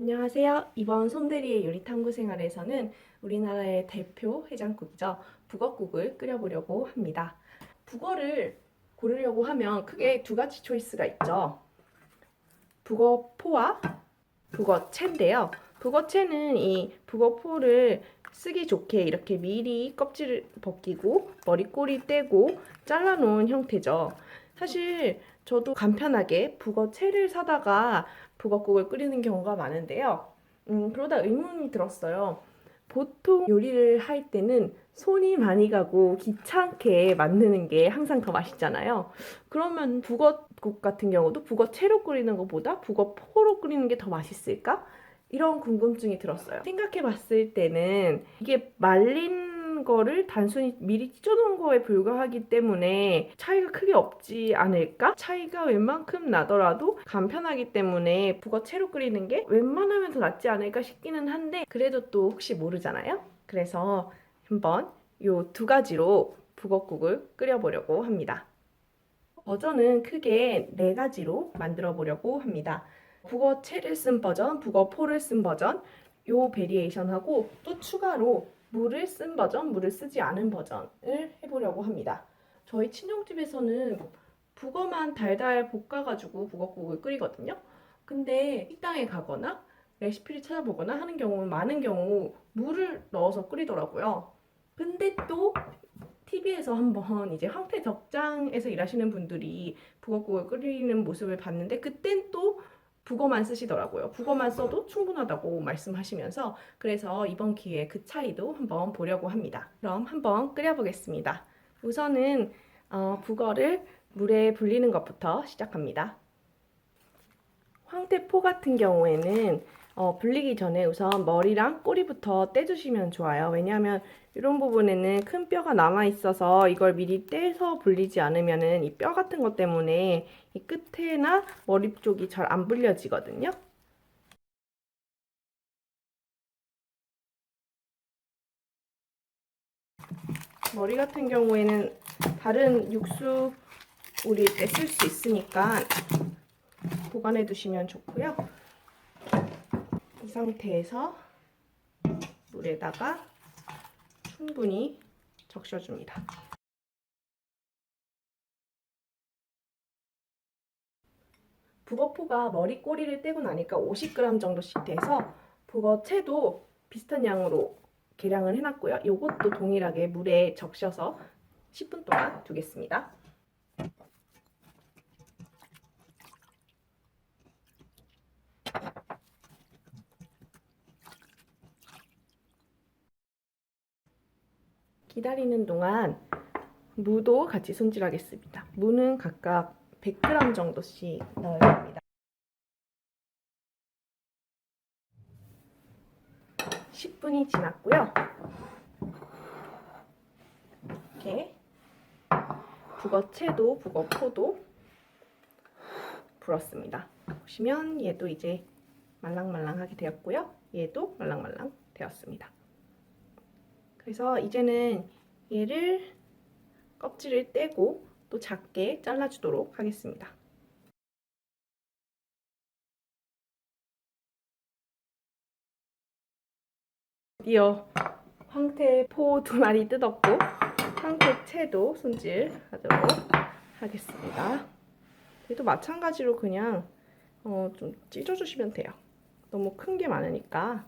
안녕하세요. 이번 솜대리의 요리 탐구 생활에서는 우리나라의 대표 해장국이죠. 북어국을 끓여보려고 합니다. 북어를 고르려고 하면 크게 두 가지 초이스가 있죠. 북어포와 북어채인데요. 북어채는 이 북어포를 쓰기 좋게 이렇게 미리 껍질을 벗기고 머리꼬리 떼고 잘라놓은 형태죠. 사실 저도 간편하게 북어채를 사다가 북어국을 끓이는 경우가 많은데요. 음, 그러다 의문이 들었어요. 보통 요리를 할 때는 손이 많이 가고 귀찮게 만드는 게 항상 더 맛있잖아요. 그러면 북어국 같은 경우도 북어 채로 끓이는 것보다 북어 포로 끓이는 게 더 맛있을까? 이런 궁금증이 들었어요. 생각해 봤을 때는 이게 말린 거를 단순히 미리 찢어놓은 거에 불과하기 때문에 차이가 크게 없지 않을까? 차이가 웬만큼 나더라도 간편하기 때문에 북어 채로 끓이는 게 웬만하면 더 낫지 않을까 싶기는 한데 그래도 또 혹시 모르잖아요? 그래서 한번 요 두 가지로 북어국을 끓여보려고 합니다. 버전은 크게 네 가지로 만들어 보려고 합니다. 북어 채를 쓴 버전, 북어 포를 쓴 버전, 요 베리에이션하고 또 추가로 물을 쓴 버전, 물을 쓰지 않은 버전을 해보려고 합니다. 저희 친정집에서는 북어만 달달 볶아가지고 북어국을 끓이거든요. 근데 식당에 가거나 레시피를 찾아보거나 하는 경우는 많은 경우 물을 넣어서 끓이더라고요. 근데 또 TV에서 한번 이제 황태 덕장에서 일하시는 분들이 북어국을 끓이는 모습을 봤는데 그땐 또 북어만 쓰시더라고요. 북어만 써도 충분하다고 말씀하시면서 그래서 이번 기회에 그 차이도 한번 보려고 합니다. 그럼 한번 끓여보겠습니다. 우선은 어, 북어를 물에 불리는 것부터 시작합니다. 황태포 같은 경우에는 어, 불리기 전에 우선 머리랑 꼬리부터 떼주시면 좋아요. 왜냐하면 이런 부분에는 큰 뼈가 남아 있어서 이걸 미리 떼서 불리지 않으면은 이뼈 같은 것 때문에 이 끝에나 머리 쪽이 잘 안 불려지거든요. 머리 같은 경우에는 다른 육수 우릴 때 쓸 수 있으니까 보관해 두시면 좋고요. 이 상태에서 물에다가 충분히 적셔줍니다. 북어포가 머리 꼬리를 떼고 나니까 50g 정도씩 돼서 북어채도 비슷한 양으로 계량을 해놨고요. 이것도 동일하게 물에 적셔서 10분 동안 두겠습니다. 기다리는 동안 무도 같이 손질하겠습니다. 무는 각각 100g 정도씩 넣어야 합니다. 10분이 지났고요. 이렇게 북어채도 북어포도 불었습니다. 보시면 얘도 이제 말랑말랑하게 되었고요. 얘도 말랑말랑 되었습니다. 그래서 이제는 얘를 껍질을 떼고 또 작게 잘라주도록 하겠습니다. 드디어 황태 포 두 마리 뜯었고 황태 채도 손질하도록 하겠습니다. 얘도 마찬가지로 그냥 어, 좀 찢어주시면 돼요. 너무 큰 게 많으니까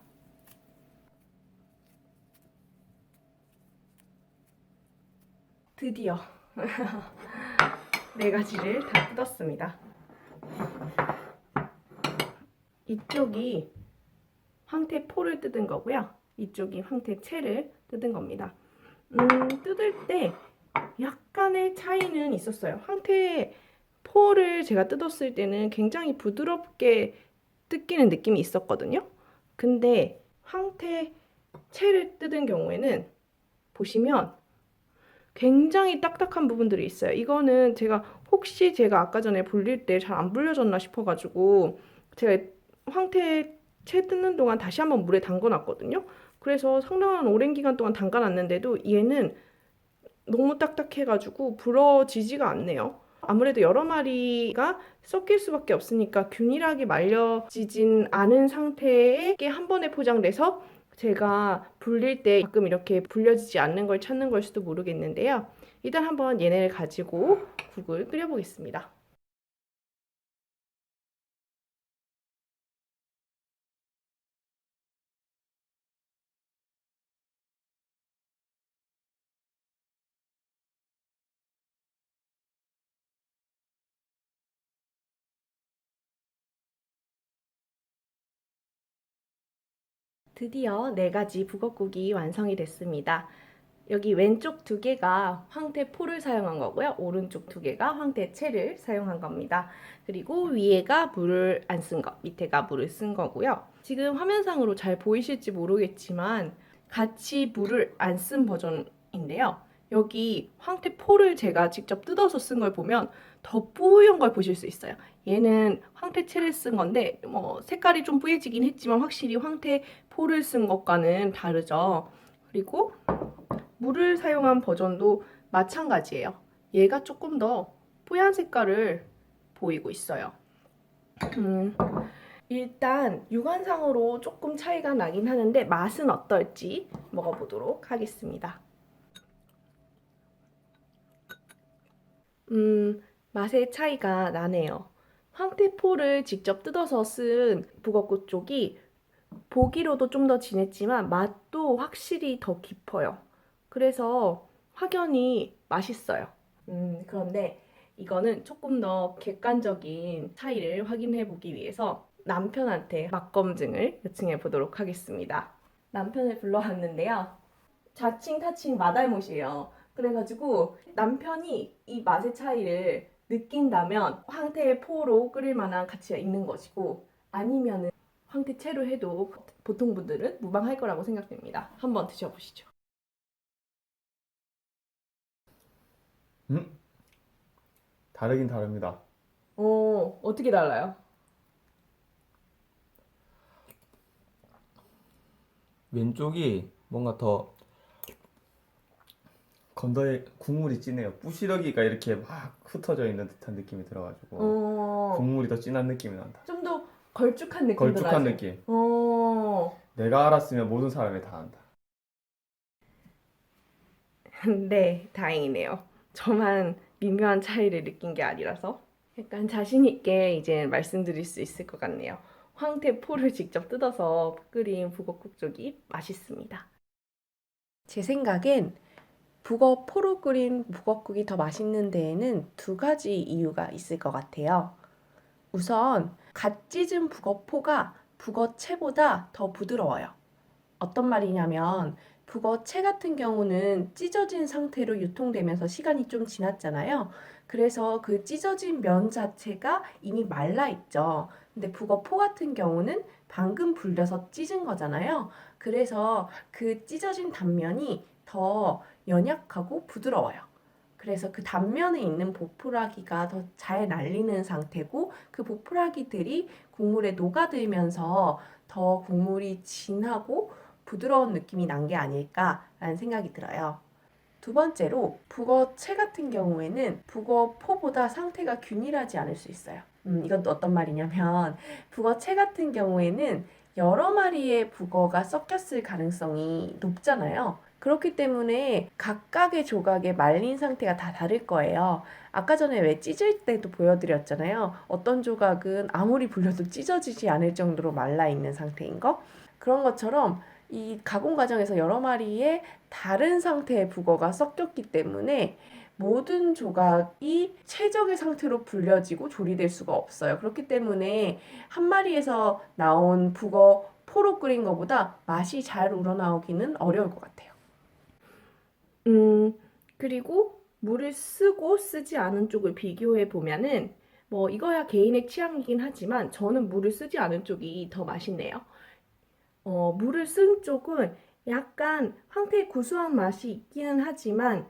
드디어 네 가지를 다 뜯었습니다. 이쪽이 황태 포를 뜯은 거고요. 이쪽이 황태 채를 뜯은 겁니다. 음, 뜯을 때 약간의 차이는 있었어요. 황태 포를 제가 뜯었을 때는 굉장히 부드럽게 뜯기는 느낌이 있었거든요. 근데 황태 채를 뜯은 경우에는 보시면 굉장히 딱딱한 부분들이 있어요. 이거는 제가 혹시 제가 아까 전에 불릴 때 잘 안 불려졌나 싶어가지고 제가 황태 채 뜯는 동안 다시 한번 물에 담궈놨거든요. 그래서 상당한 오랜 기간 동안 담가놨는데도 얘는 너무 딱딱해가지고 부러지지가 않네요. 아무래도 여러 마리가 섞일 수밖에 없으니까 균일하게 말려지진 않은 상태에 한 번에 포장돼서 제가 불릴 때 가끔 이렇게 불려지지 않는 걸 찾는 걸 수도 모르겠는데요. 일단 한번 얘네를 가지고 국을 끓여보겠습니다. 드디어 네 가지 북엇국이 완성이 됐습니다. 여기 왼쪽 두 개가 황태포를 사용한 거고요. 오른쪽 두 개가 황태채를 사용한 겁니다. 그리고 위에가 물을 안 쓴 거, 밑에가 물을 쓴 거고요. 지금 화면상으로 잘 보이실지 모르겠지만 같이 물을 안 쓴 버전인데요. 여기 황태포를 제가 직접 뜯어서 쓴 걸 보면 더 뿌연 걸 보실 수 있어요. 얘는 황태 채를 쓴 건데 뭐 색깔이 좀 뿌얘지긴 했지만 확실히 황태 포를 쓴 것과는 다르죠. 그리고 물을 사용한 버전도 마찬가지예요. 얘가 조금 더 뽀얀 색깔을 보이고 있어요. 음, 일단 육안상으로 조금 차이가 나긴 하는데 맛은 어떨지 먹어보도록 하겠습니다. 음, 맛의 차이가 나네요. 황태포를 직접 뜯어서 쓴 북엇국 쪽이 보기로도 좀 더 진했지만 맛도 확실히 더 깊어요. 그래서 확연히 맛있어요. 음, 그런데 이거는 조금 더 객관적인 차이를 확인해 보기 위해서 남편한테 맛 검증을 요청해 보도록 하겠습니다. 남편을 불러왔는데요. 자칭 타칭 마달못이에요. 그래가지고 남편이 이 맛의 차이를 느낀다면 황태의 포로 끓일 만한 가치가 있는 것이고 아니면은 황태채로 해도 보통 분들은 무방할 거라고 생각됩니다. 한번 드셔보시죠. 음? 다르긴 다릅니다. 어, 어떻게 달라요? 왼쪽이 뭔가 더 건더에 국물이 진해요. 부시러기가 이렇게 막 흩어져 있는 듯한 느낌이 들어가지고 어, 국물이 더 진한 느낌이 난다. 좀 더 걸쭉한 느낌 걸쭉한 나죠? 느낌. 어, 내가 알았으면 모든 사람이 다 안다. 네, 다행이네요. 저만 미묘한 차이를 느낀 게 아니라서 약간 자신 있게 이제 말씀드릴 수 있을 것 같네요. 황태포를 직접 뜯어서 끓인 북어국 쪽이 맛있습니다. 제 생각엔 북어 포로 끓인 북어국이 더 맛있는 데에는 두 가지 이유가 있을 것 같아요. 우선 갓 찢은 북어포가 북어채보다 더 부드러워요. 어떤 말이냐면 북어채 같은 경우는 찢어진 상태로 유통되면서 시간이 좀 지났잖아요. 그래서 그 찢어진 면 자체가 이미 말라 있죠. 근데 북어포 같은 경우는 방금 불려서 찢은 거잖아요. 그래서 그 찢어진 단면이 더 연약하고 부드러워요. 그래서 그 단면에 있는 보풀하기가 더 잘 날리는 상태고 그 보풀하기들이 국물에 녹아들면서 더 국물이 진하고 부드러운 느낌이 난 게 아닐까라는 생각이 들어요. 두 번째로 북어채 같은 경우에는 북어포보다 상태가 균일하지 않을 수 있어요. 음, 이건 또 어떤 말이냐면 북어채 같은 경우에는 여러 마리의 북어가 섞였을 가능성이 높잖아요. 그렇기 때문에 각각의 조각의 말린 상태가 다 다를 거예요. 아까 전에 왜 찢을 때도 보여드렸잖아요. 어떤 조각은 아무리 불려도 찢어지지 않을 정도로 말라 있는 상태인 거. 그런 것처럼 이 가공 과정에서 여러 마리의 다른 상태의 북어가 섞였기 때문에 모든 조각이 최적의 상태로 불려지고 조리될 수가 없어요. 그렇기 때문에 한 마리에서 나온 북어 포로 끓인 것보다 맛이 잘 우러나오기는 어려울 것 같아요. 음, 그리고 물을 쓰고 쓰지 않은 쪽을 비교해 보면은 뭐 이거야 개인의 취향이긴 하지만 저는 물을 쓰지 않은 쪽이 더 맛있네요. 어, 물을 쓴 쪽은 약간 황태의 구수한 맛이 있기는 하지만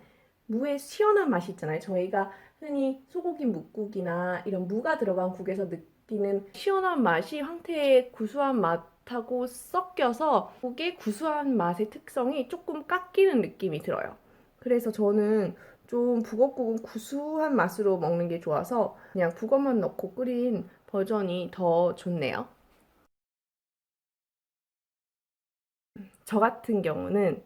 무의 시원한 맛이 있잖아요. 저희가 흔히 소고기 묵국이나 이런 무가 들어간 국에서 느끼는 시원한 맛이 황태의 구수한 맛하고 섞여서 국의 구수한 맛의 특성이 조금 깎이는 느낌이 들어요. 그래서 저는 좀 북엇국은 구수한 맛으로 먹는 게 좋아서 그냥 북엇만 넣고 끓인 버전이 더 좋네요. 저 같은 경우는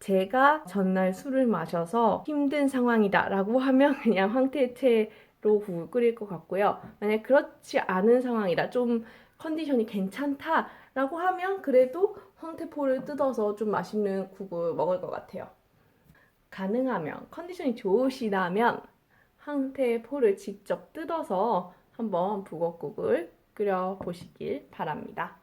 제가 전날 술을 마셔서 힘든 상황이다 라고 하면 그냥 황태채로 국을 끓일 것 같고요. 만약 그렇지 않은 상황이다, 좀 컨디션이 괜찮다 라고 하면 그래도 황태포를 뜯어서 좀 맛있는 국을 먹을 것 같아요. 가능하면 컨디션이 좋으시다면 황태포를 직접 뜯어서 한번 북엇국을 끓여 보시길 바랍니다.